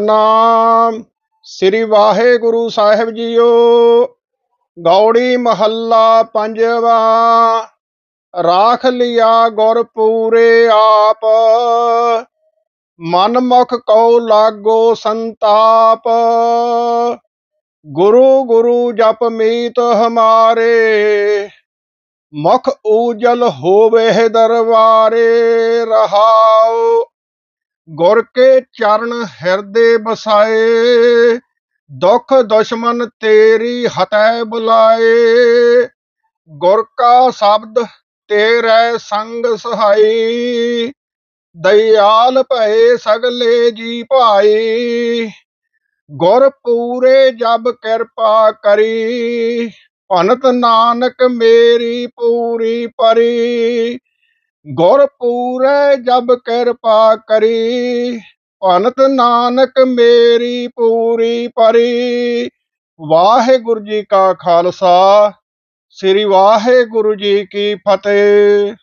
ਨਾਮ ਸ੍ਰੀ ਵਾਹਿਗੁਰੂ ਸਾਹਿਬ ਜੀਓ। ਗੌੜੀ ਮਹੱਲਾ ਪੰਜਵਾ। ਰਾਖ ਲਿਆ ਗੁਰ ਪੂਰੇ ਆਪ। ਮਨ ਮੁਖ ਕਉ ਲਾਗੋ ਸੰਤਾਪ। ਗੁਰੂ ਗੁਰੂ ਜਪ ਮੀਤ ਹਮਾਰੇ। ਮੁਖ ਊਜਲ ਹੋਵੇ ਦਰਬਾਰੇ ਰਹਾਉ। ਗੁਰ ਕੇ ਚਰਨ ਹਿਰਦੇ ਬਸਾਏ ਦੁਖ ਦੁਸ਼ਮਨ ਤੇਰੀ ਹਤੈ ਬੁਲਾਏ। ਗੁਰ ਕਾ ਸ਼ਬਦ ਤੇਰੇ ਸੰਗ ਸਹਾਈ, ਦਇਆਲ ਭਏ ਸਗਲੇ ਜੀ ਭਾਈ। ਗੁਰ ਪੂਰੇ ਜਬ ਕਿਰਪਾ ਕਰੀ, ਭਨਤ ਨਾਨਕ ਮੇਰੀ ਪੂਰੀ ਪਰੀ। ਗੁਰ ਪੂਰੇ ਜਬ ਕਿਰਪਾ ਕਰੀ, ਭਨਤ ਨਾਨਕ ਮੇਰੀ ਪੂਰੀ ਪਰੀ। ਵਾਹਿਗੁਰੂ ਜੀ ਕਾ ਖਾਲਸਾ, ਸ੍ਰੀ ਵਾਹਿਗੁਰੂ ਜੀ ਕੀ ਫਤਿਹ।